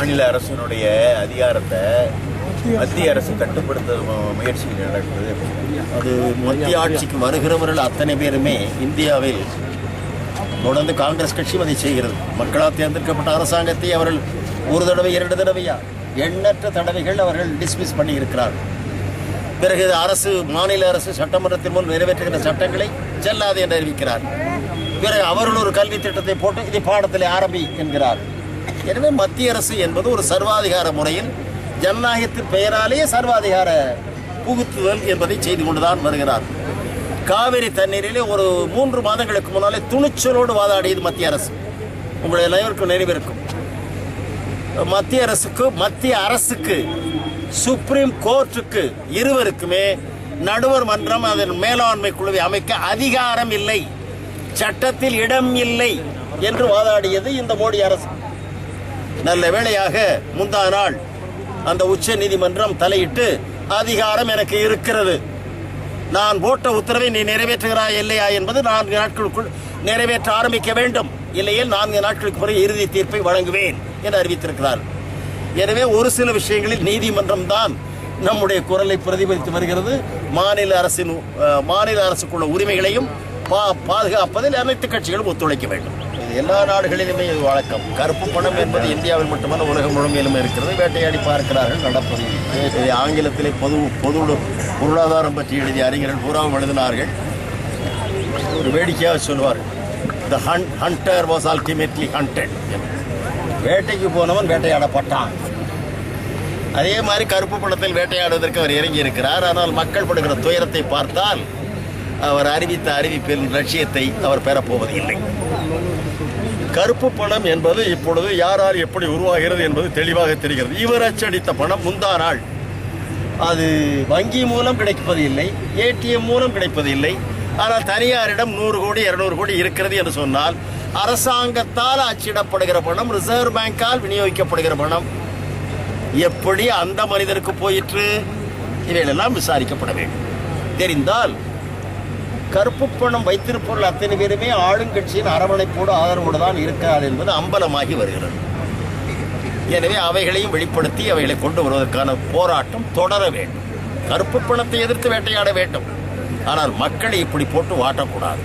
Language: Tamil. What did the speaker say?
மாநில அரசினுடைய அதிகாரத்தை மத்திய அரசு கட்டுப்படுத்த மு- முயற்சிகள் நடக்குது. அது மத்திய ஆட்சிக்கு வருகிறவர்கள் அத்தனை பேருமே இந்தியாவில் தொடர்ந்து காங்கிரஸ் கட்சியும் அதை செய்கிறது. மக்களால் தேர்ந்தெடுக்கப்பட்ட அரசாங்கத்தை அவர்கள் ஒரு தடவை இரண்டு தடவையா எண்ணற்ற தடவைகள் அவர்கள் டிஸ்மிஸ் பண்ணியிருக்கிறார்கள் பிறகு அரசு மாநில அரசு சட்டமன்றத்தின் முன் நிறைவேற்றுகிற சட்டங்களை செல்லாது என்று அறிவிக்கிறார். பிறகு அவர்கள் ஒரு கல்வி திட்டத்தை போட்டு இதை பாடத்தில் ஆரம்பி என்கிறார். எனவே மத்திய அரசு என்பது ஒரு சர்வாதிகார முறையில் ஜனநாயகத்தின் பெயராலேயே சர்வாதிகார புகுத்துதல் என்பதை செய்து கொண்டுதான் வருகிறார். காவிரி தண்ணீரிலே ஒரு மூன்று மாதங்களுக்கு முன்னாலே துணிச்சலோடு வாதாடியது மத்திய அரசு. உங்களுடைய அனைவருக்கும் நினைவிருக்கும். மத்திய அரசுக்கு மத்திய அரசுக்கு சுப்ரீம் கோர்ட்டுக்கு இருவருக்குமே நடுவர் மன்றம் அதன் மேலாண்மை குழுவை அமைக்க அதிகாரம் இல்லை. சட்டத்தில் இடம் இல்லை என்று வாதாடியது இந்த மோடி அரசு. நல்ல வேளையாக முந்தா நாள் அந்த உச்ச நீதிமன்றம் தலையிட்டு அதிகாரம் எனக்கு இருக்கிறது. நான் போட்ட உத்தரவை நீ நிறைவேற்றுகிறாய் இல்லையா என்பது நான்கு நாட்களுக்குள் நிறைவேற்ற ஆரம்பிக்க வேண்டும். இல்லையில் நான்கு நாட்களுக்கு பிறகு இறுதி தீர்ப்பை வழங்குவேன் என்று அறிவித்திருக்கிறார். எனவே ஒரு சில விஷயங்களில் நீதிமன்றம் தான் நம்முடைய குரலை பிரதிபலித்து வருகிறது. மாநில அரசின் மாநில அரசுக்குள்ள உரிமைகளையும் பா பாதுகாப்பதில் அனைத்து கட்சிகளும் ஒத்துழைக்க வேண்டும். இருக்கிறது எல்லா நாடுகளிலுமே இது வழக்கம். கருப்பு பணம் என்பது இந்தியாவில் மட்டுமல்ல உலகம் முழுமையிலும் இருக்கிறது. வேட்டையாடி பார்க்கிறார்கள் நடப்பது இதை ஆங்கிலத்திலே பொது பொது பொருளாதாரம் பற்றி எழுதிய அறிஞர்கள் பூராவும் எழுதினார்கள். ஒரு வேடிக்கையாக சொல்லுவார் the hun hunter was ultimately hunted வேட்டைக்கு போனவன் வேட்டையாடப்பட்டான். அதே மாதிரி கருப்பு பணத்தில் வேட்டையாடுவதற்கு அவர் இறங்கி இருக்கிறார் ஆனால் மக்கள் படுகிற துயரத்தை பார்த்தால் அவர் அறிவித்த அறிவிப்பின் லட்சியத்தை அவர் பெறப்போவது இல்லை கருப்பு பணம் என்பது இப்பொழுது யாரால் எப்படி உருவாகிறது என்பது தெளிவாக தெரிகிறது. இவர் அச்சடித்த பணம் முந்தா நாள். அது வங்கி மூலம் கிடைப்பது இல்லை ஏடிஎம் மூலம் கிடைப்பது இல்லை. ஆனால் தனியாரிடம் நூறு கோடி இருநூறு கோடி இருக்கிறது என்று சொன்னால் அரசாங்கத்தால் அச்சிடப்படுகிற பணம் ரிசர்வ் பேங்கால் விநியோகிக்கப்படுகிற பணம். எப்படி அந்த மனிதருக்கு போயிற்று? இவைகளெல்லாம் விசாரிக்கப்பட வேண்டும். தெரிந்தால் கருப்பு பணம் வைத்திருப்பவர்கள் அத்தனை பேருமே ஆளுங்கட்சியின் அரவணைப்போடு ஆதரவோடு தான் இருக்கிறார் என்பது அம்பலமாகி வருகிறது. எனவே அவைகளையும் வெளிப்படுத்தி அவைகளை கொண்டு வருவதற்கான போராட்டம் தொடர வேண்டும். கருப்பு பணத்தை எதிர்த்து வேட்டையாட வேண்டும். ஆனால் மக்களை இப்படி போட்டு வாட்டக்கூடாது.